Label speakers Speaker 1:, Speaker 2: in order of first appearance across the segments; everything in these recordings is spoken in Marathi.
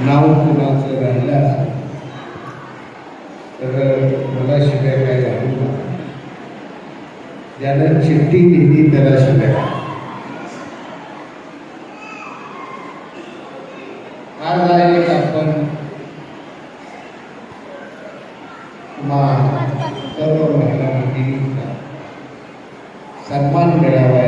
Speaker 1: नाव कुणाचं राहिलं तर मला शिवाय काय घालू नका ज्यानं चिठ्ठी दिली त्याला शिवाय आज आहे आपण सर्व महिलांनी सन्मान मिळावा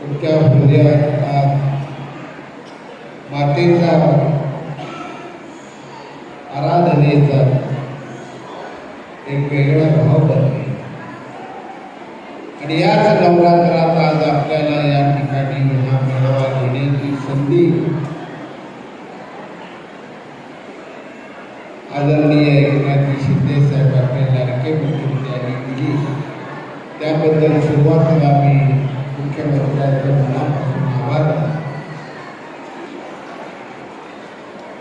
Speaker 1: तुमच्या हृदयात मातेचा आराधनेचा एक वेगळा भाव बनले. आणि याच नवरात्रात आज आपल्याला या ठिकाणी हा मेळावा घेण्याची संधी आदरणीय एकनाथजी शिंदे साहेब आपल्या लाडके मुख्यमंत्र्यांनी दिली. त्याबद्दल सुरुवातीला मी मुख्यमंत्र्यांच्या मनापासून आभार मानतो.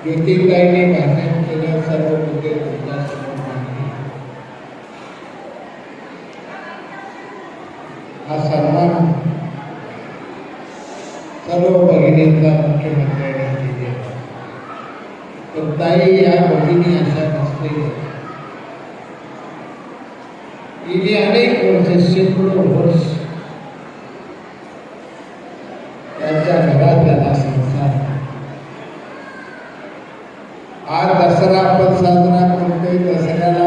Speaker 1: ज्योतिबाईंनी भाषण केलं सर्व सन्मान सर्व भगिनींचा मुख्यमंत्र्यांनी दिलेला या भगिनी अशा गेली अनेक वर्ष शेकडो वर्ष शासनापद साधना करते दसऱ्याला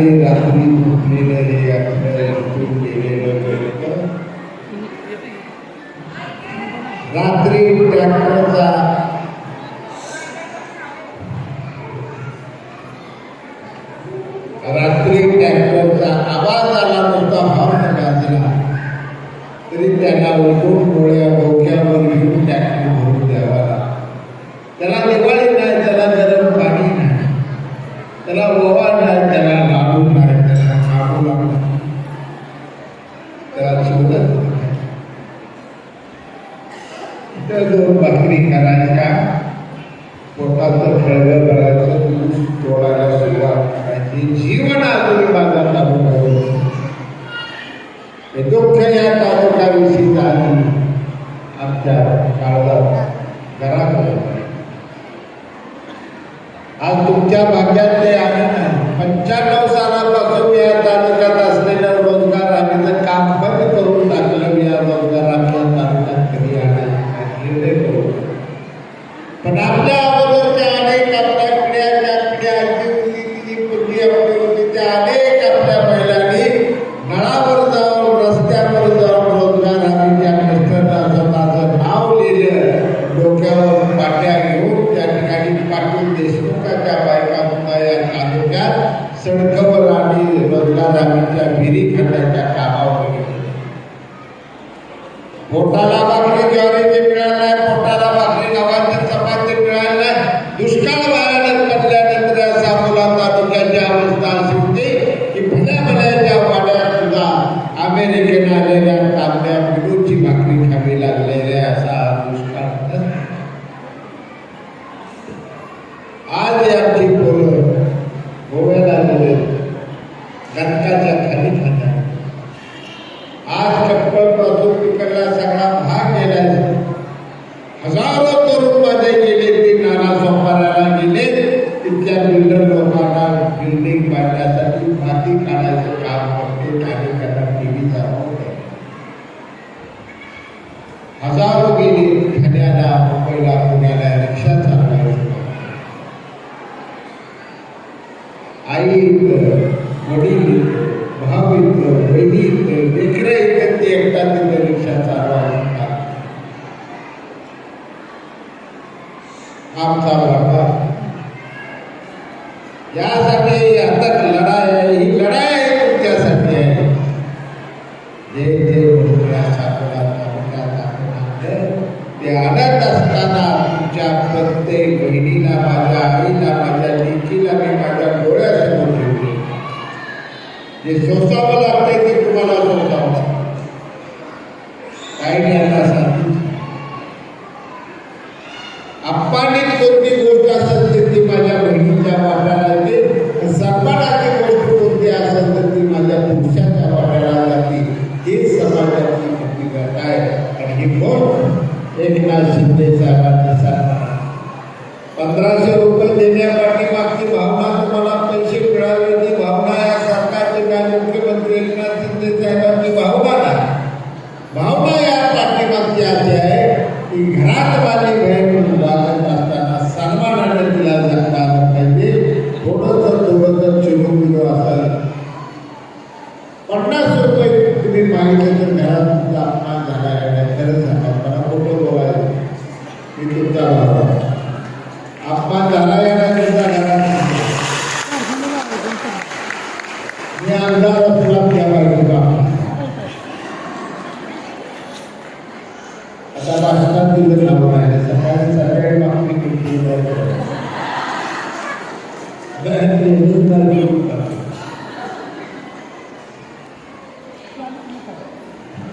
Speaker 1: वेळी रात्री हे आपल्या गेलेलं रात्री ट्रॅक्टरचा रात्री ट्रॅक्टरचा आवाज आला नुसता हॉर्न गाजला तरी त्यांना उठून डोळ्या डोक्यावर घेऊन ट्रॅक्टर भरून द्यावा लागला. त्याला दिवाळी नाही त्याला गरम पाणी नाही त्याला ओवा नाही त्याला लाडू नाही त्याला खाऊ लागला त्याला शिवत इथं भाकरी करायच्या पोटाचं खळगळ करायचं ऊस तोडायला सुरुवात करायची जीवन मोठा लाभ आमचा भरता यासाठी आता लढाई आहे, ही लढाई तुमच्यासाठी आहे? जे जे मुलगा सापडा मुलगा सापडा ते अनंत असताना तुमच्या प्रत्येक बहिणीला, माझ्या आईला, माझ्या लेखीला मी माझ्या डोळ्यासमोर ठेवले. जे सोसावं पन्नास रुपये तुम्ही मागितले तर घरात तुमचा अपमान झाला आहे खरंच झाला मला फोटो बोलायला. मी तुमचा अपमान झाला आहे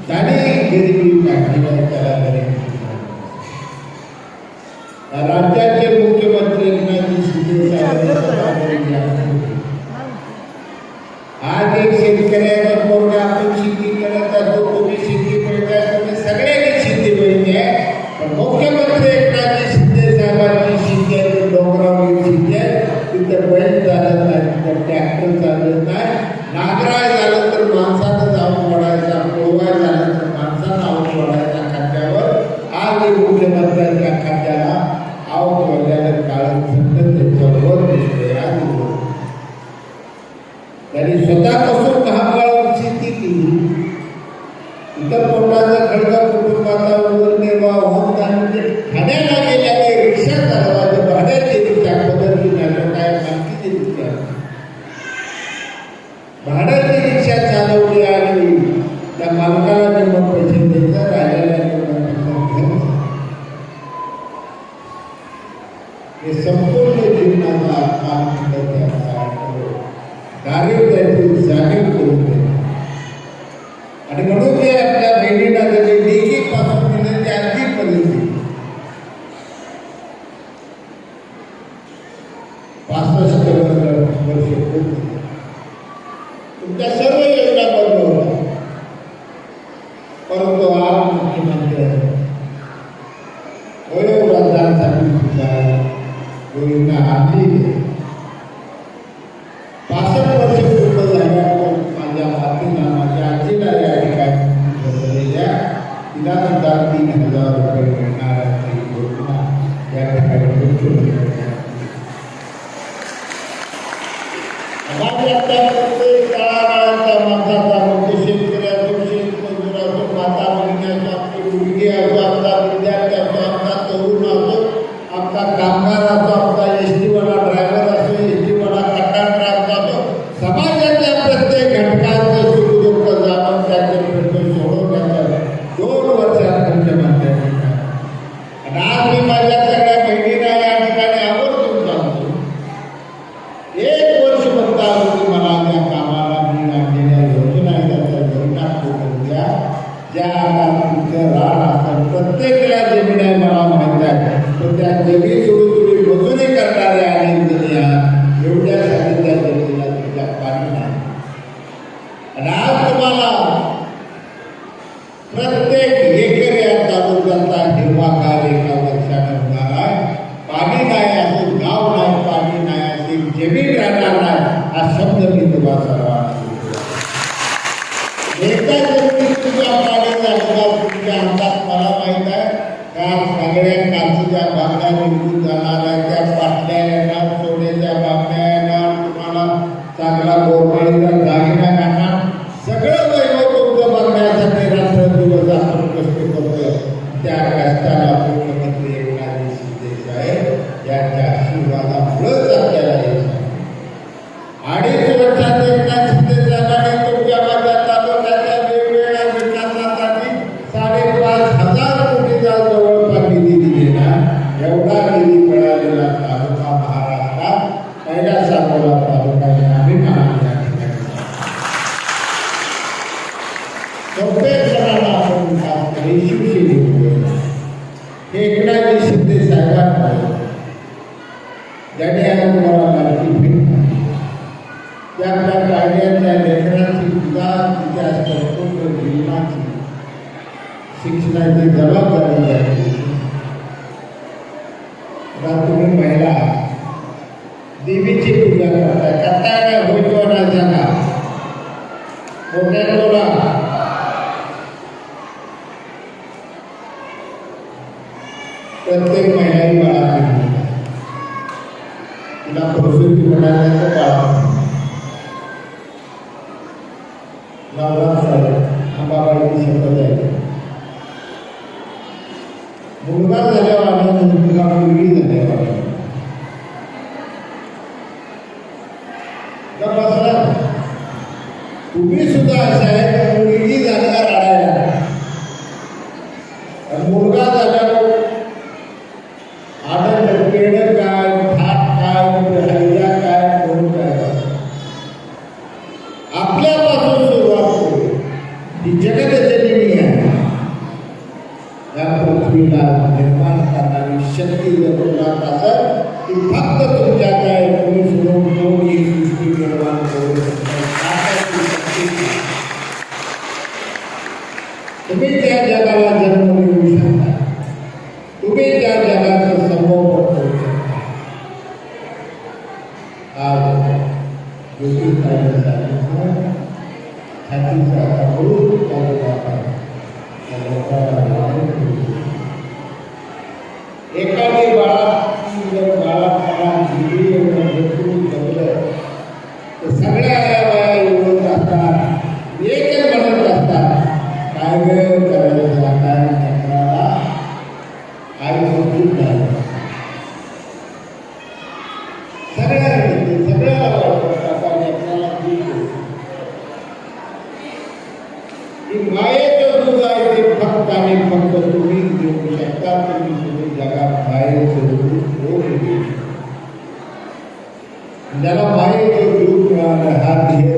Speaker 1: ತಾನೇ ಗೆರಿಗಳು ಕಾರ್ಯಕರ್ತರಾದರೆ ರಾಜ್ಯಕ್ಕೆ ಮುಖ್ಯಮಂತ್ರಿ आज एक शेतकऱ्याला aleluya, हे संपूर्ण जीवनाचा आत्मा दारिद्र्याची जाणीव करून देतात आणि म्हणून प्रत्येक एकर या तालुक्यातला हिरवा काल एका आहे. पाणी नाही असेल गाव नाही पाणी नाही असेल जमीन राहणार नाही. हा शब्द मी तुला सर्वांना एकदा जमीन तुझ्या पाणी लागला तुमच्या हातात मला माहीत आहे. त्या सगळ्या काचीच्या भागाला निघून जाणार आहे. या ठिकाणी तुम्हाला माहिती भेटणार. त्या आपल्या कायद्यातल्या लेखनाची सुद्धा इतिहास कर्तृत्व निर्माणाची शिक्षणाची जबाबदारी आहे. तुम्ही महिला देवीची पूजा करताय. काय? होतो ना जागा होते तोला प्रत्येक महिला बनाने का कारण नागराज अंबाबाई संप्रदाय मुलगा झाल्यावर आम्ही मुलगा मुलगी एका There are five groups that have here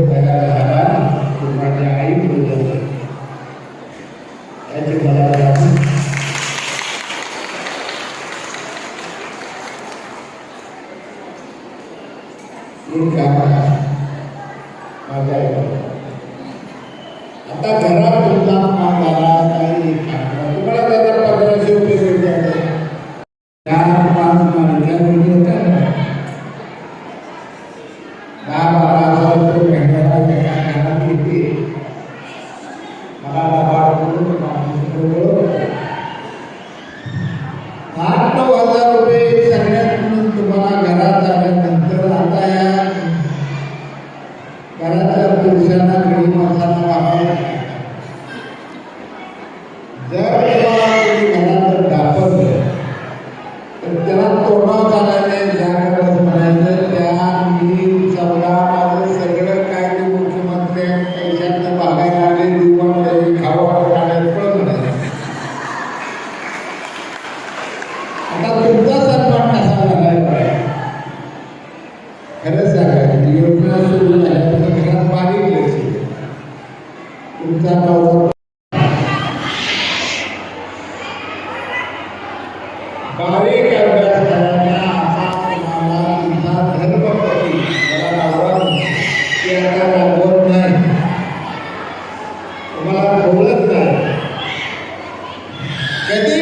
Speaker 1: Kemarin bulan kan. Jadi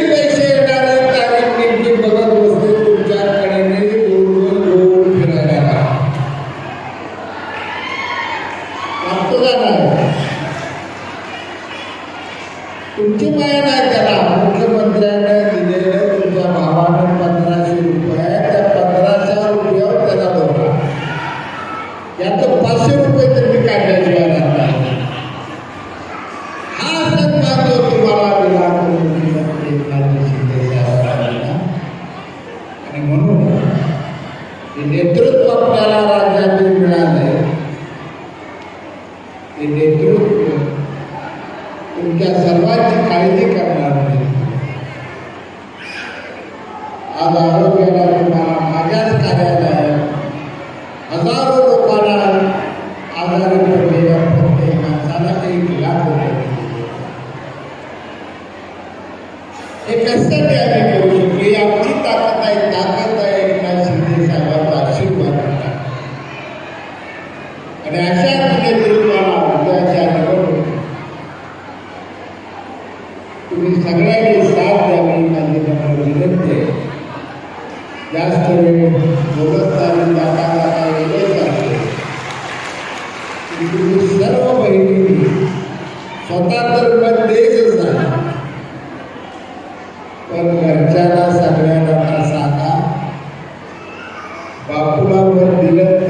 Speaker 1: Biblia